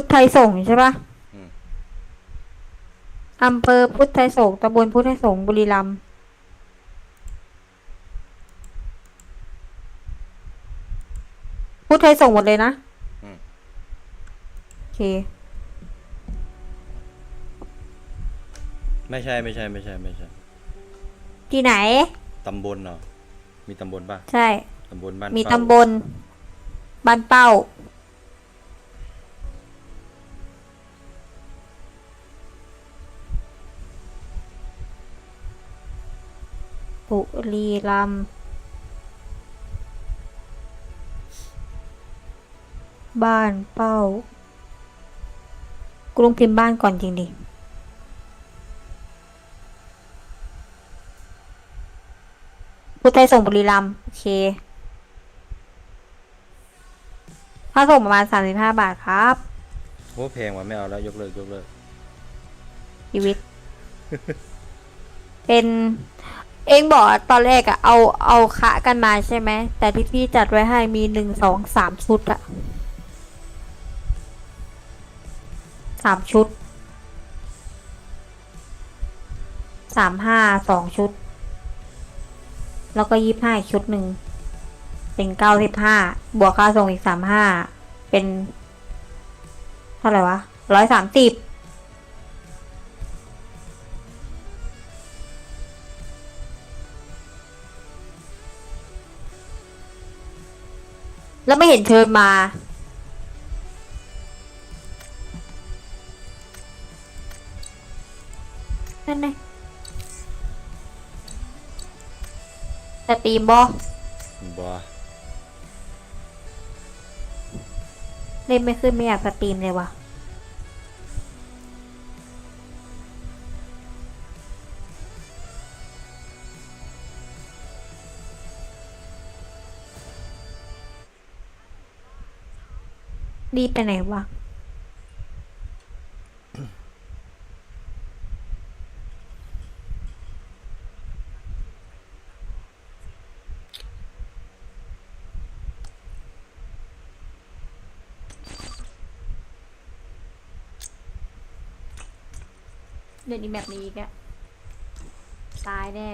พุทธไทยสงฆ์ใช่ปะอืม อำเภอพุทธไทยสงฆ์ตำบลพุทธไทยสงฆ์บุรีรัมย์พุทธไทยสงฆ์หมดเลยนะอืมโอเค ไม่ใช่ไม่ใช่ไม่ใช่ไม่ใช่ที่ไหน ตำบลเหรอมีตำบลป่ะใช่ ตำบลบ้านมีเป้าตำบลบ้านเป้า บุรีรัมย์บ้านเป้ากรุงพิมพ์บ้านก่อนจริงดิพุทธไทยส่งบุรีรัมย์โอเคค่าส่งประมาณสามสิบห้าบาทครับโอ้แพงว่ะไม่เอาแล้วยกเลิกยกเลิกชีวิต เป็น เองบอกตอนแรกอะเอาเอาคะกันมาใช่ไหม แต่ที่พี่จัดไว้ให้มีหนึ่งสองสามชุดอะสามชุดสามห้าสองชุด แล้วก็ยี่ห้าชุดหนึ่งเป็นเก้าสิบห้าบวกค่าส่งอีกสามห้าเป็น เท่าไหร่วะร้อยสามสิบ แล้วไม่เห็นเชิญมา นั่นไงแต่ตีมบอบ่เล่นไม่ขึ้นไม่อยากสตรีมเลยวะ รีบไปไหนวะ เดี๋ยวนี้แบบนี้อีกอะตายแน่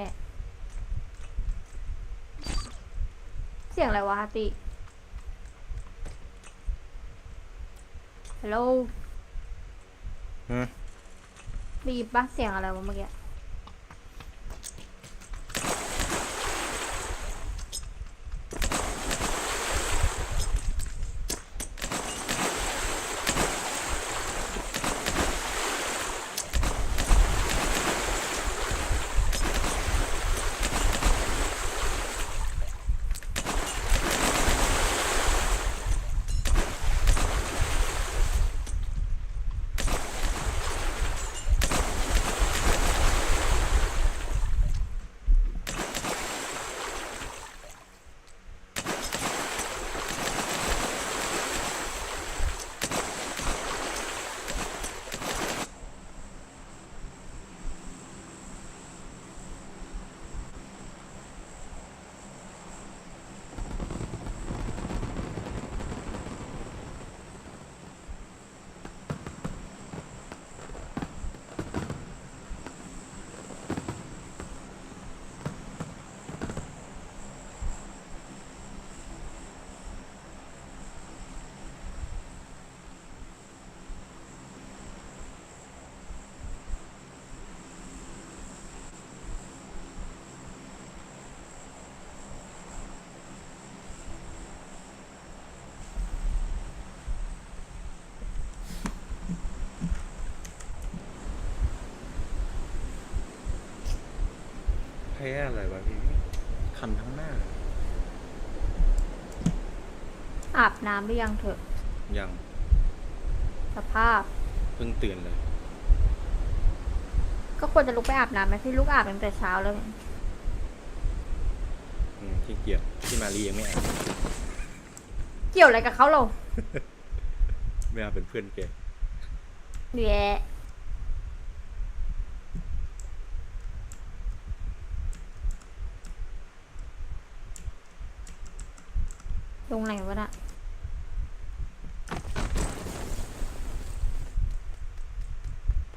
เสียงอะไรวะฮัต ฮัลโหลฮะได้ยินปะเสียงอะไรวะเมื่อกี้ แพ้อะไรวะพี่คันทั้งหน้า อาบน้ำหรือยังเถอะ ยังสภาพ เพิ่งตื่นเลย ก็ควรจะลุกไปอาบน้ำไหมพี่ลุกอาบตั้งแต่เช้าแล้ว อืมขี้เกียจที่มารียังไม่อาบเกี่ยวอะไรกับเขาเราไม่เอาเป็นเพื่อนแก แย่ รงไหนวะน่ะ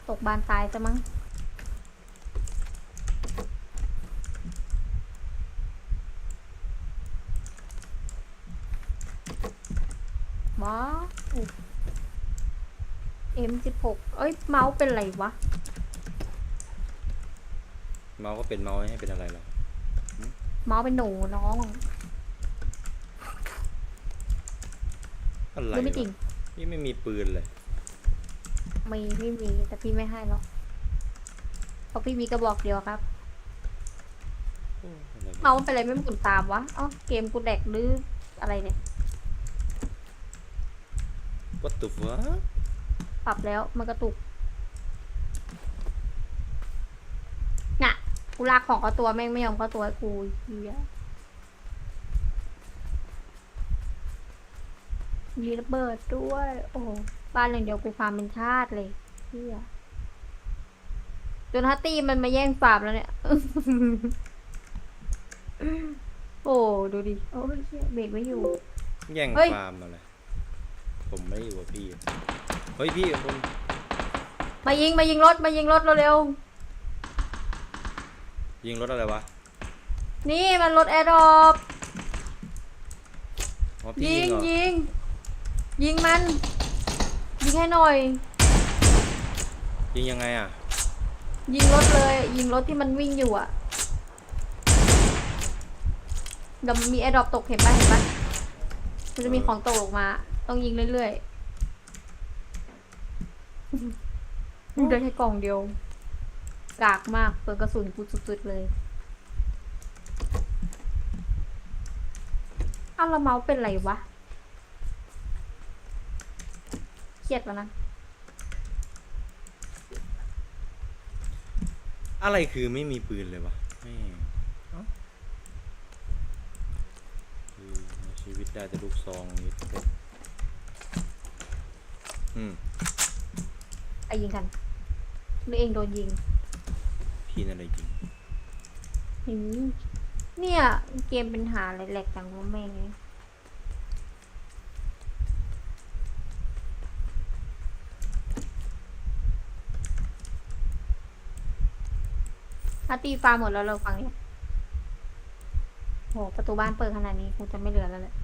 ตกบานตายซะมั้งว้าวเอ็มสิบหกเอ้ย เมาส์เป็นไรวะ เมาส์ก็เป็นเมาส์ให้เป็นอะไรหรอเมาส์เป็นหนูน้อง อะไรรู้ไม่จริง วะพี่ไม่มีปืนเลย มีไม่มีแต่พี่ไม่ให้หรอกเพราะพี่มีกระบอกเดียวครับโอ้อะไรวะเมาส์เป็นอะไรไม่หมุนตามวะเอ้าเกมกูแดกหรืออะไรเนี่ย What the fuck ปรับแล้วมันกระตุก น่ะ กูลากของเข้าตัวแม่งไม่ยอมเข้าตัวให้กูเฮีย มีระเบิดด้วย โอ้โหบ้านหลังเดียวกูฟาร์มเป็นชาติเลยเฮียจนฮัตตี้มันมาแย่งฟาร์มแล้วเนี่ย โอ้ดูดิ โอ้ยเหี้ยเบรกไม่อยู่ แย่งเฮ้ย ฟาร์มอะไรผมไม่ได้อยู่กับพี่ เฮ้ยพี่คนมายิงมายิงรถมายิงรถเร็วยิงรถอะไรวะๆนี่มันรถแอร์ดรอปอ๋อพี่ยิยิงงเหรอยิง ยิงมัน ยิงให้หน่อย ยิงยังไงอะ ยิงรถเลย ยิงรถที่มันวิ่งอยู่อะเดี๋ยวมีแอร์ดรอปตกเห็นปะเห็นปะมันจะมีของตกลงมา ต้องยิงเรื่อยๆได้แค่กล่องเดียว กากมากเปิดกระสุนกูสุดๆเลยอ้าวแล้วเมาส์เป็นไรวะ เครียดแล้วนะ อะไรคือไม่มีปืนเลยวะแม่งเอ้า คือในชีวิตได้แต่ลูกซองนิดเดียวอืม ไอยิงกันหรือเองโดนยิงพี่นั่นอะไรยิงอืมเนี่ย เกมเป็นหาอะไรแหลกจังว่าแม่งไง ถ้าตีฟ้าหมดแล้วเราฟังเนี่ยโหประตูบ้านเปิดขนาดนี้คงจะไม่เหลือแล้วแหละ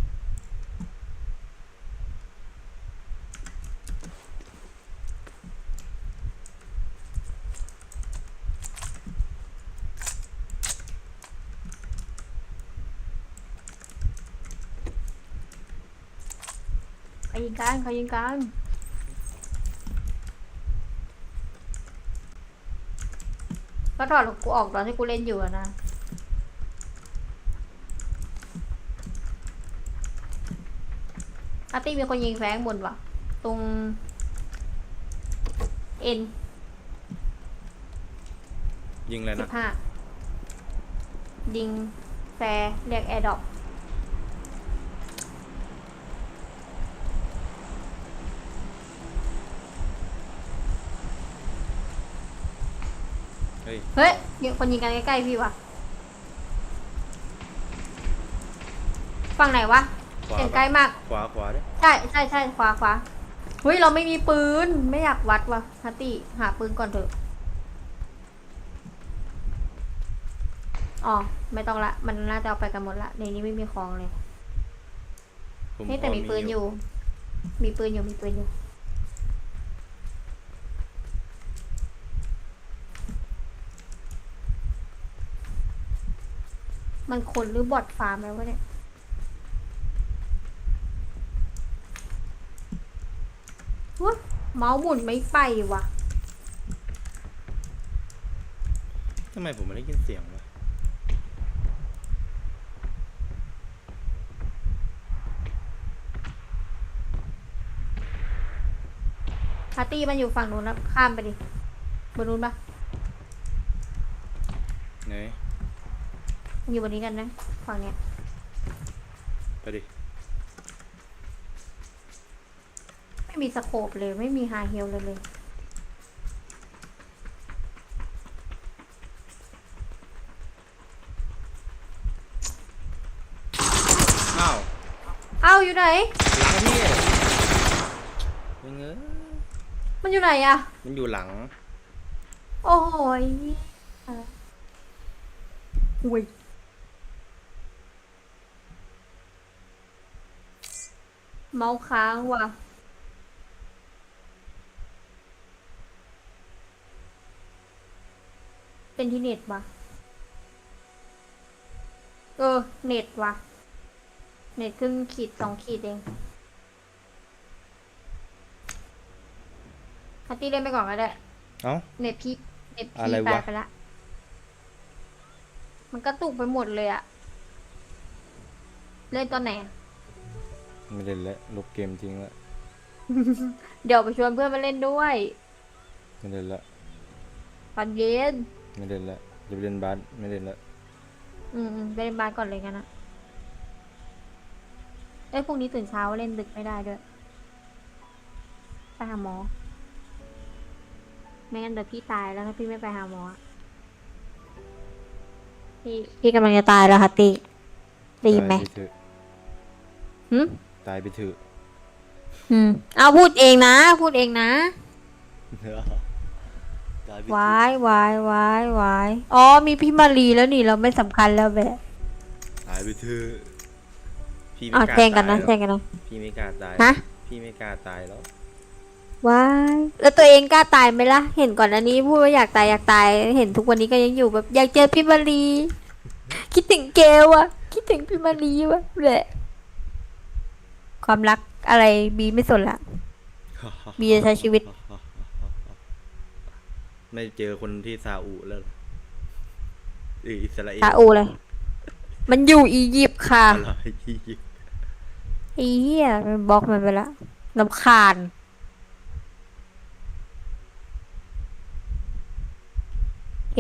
เขายิงกันเขายิงกัน ก็ถอดกูออกตอนที่กูเล่นอยู่อะนะอาร์ตี้มีคนยิงแฟงบนว่ะตรงเอ็นยิงอะไรสินะ บห้ายิงแฟร์เรียกแอร์ดอป ฮ้ย เฮ้ยยิงคนยิงกันใกล้ๆพี่ว่ะฝั่งไหนวะขวาเห็นปะใกล้มาก ขวาขวาดิใช่ใช่ใช่ขวาขวาเฮ้ยเราไม่มีปืน ไม่อยากวัดว่ะฮัตตี้หาปืนก่อนเถอะ อ๋อ ไม่ต้องละ มันน่าจะเอาไปกันหมดละ ในนี้ไม่มีของเลยผมเฮ้ยแต่พอมีปืนอยู่ มีปืนอยู่มีปืนอยู่ มันคนหรือบอทฟาร์มแล้ววะเนี่ยวะเมาส์หมุนไม่ไปว่ะทำไมผมไม่ได้ยินเสียงวะพาร์ตี้มันอยู่ฝั่งนู้นนะข้ามไปดิบนนู้นปะไหนมัน อยู่บนนี้กันนะฝั่งเนี้ยไปดิ ไม่มีสโคปเลยไม่มีไฮเฮลเลยเลย อ้าวเอ้าอยู่ไหน หลังพี่ยังเงอมันอยู่ไหนอะมันอยู่หลัง โอ้ยอุ้ย เมาส์ค้างว่ะ เป็นที่เน็ตว่ะ เออ เน็ตว่ะ เน็ตครึ่งขีดสองขีดเองคัตตี้เล่นไปก่อนก็ได้ เอ้า เน็ตพี่เน็ตอะพี่ไรไปวะไปละมันกระตุกไปหมดเลยอะเล่นตอนไหนอะ ไม่เล่นแล้วลบเกมทิ้งแล้วเดี๋ยวไปชวนเพื่อนมาเล่นด้วยไม่เล่นแล้วตอนเย็นไม่เล่นแล้วจะไปเล่นบาสไม่เล่นแล้วอืมอืมไปเล่นบาสก่อนเลยกันนะเอ้ยพรุ่งนี้ตื่นเช้าเล่นดึกไม่ได้ด้วยไปหาหมอไม่งั้นเดี๋ยวพี่ตายแล้วถ้าพี่ไม่ไปหาหมออะพี่พี่กำลังจะตายแล้วค่ะตีได้ยินไหมตายปเถอะหืม ตายไปเถอะอืมเอาพูดเองนะ พูดเองนะตายไปวายวายวายวายอ๋อมีพี่มารีแล้วนี่เราไม่สำคัญแล้วแบะตายไปเถอะพี่ไม่อะกล้าแจ้งกันนะตายหรอแจ้งกันนะ พี่ไม่กล้าตายฮะ พี่ไม่กล้าตายแล้ววายแล้วตัวเองกล้าตายไหมล่ะ เห็นก่อนอันนี้พูดว่าอยากตายอยากตาย เห็นทุกวันนี้ก็ยังอยู่แบบอยากเจอพี่มารี คิดถึงเกลอะคิดถึงพี่มารีวะแหละ ความรักอะไรบีไม่สนละบีจะใช้ชีวิต ไม่เจอคนที่ซาอุแล้วเหรอเอยอิสราเอลซาอุเลย มันอยู่อียิปต์ค่ะอะไรอียิปต์ไอ้เหี้ยมันบล็อกมันไปละลำคาญโอเค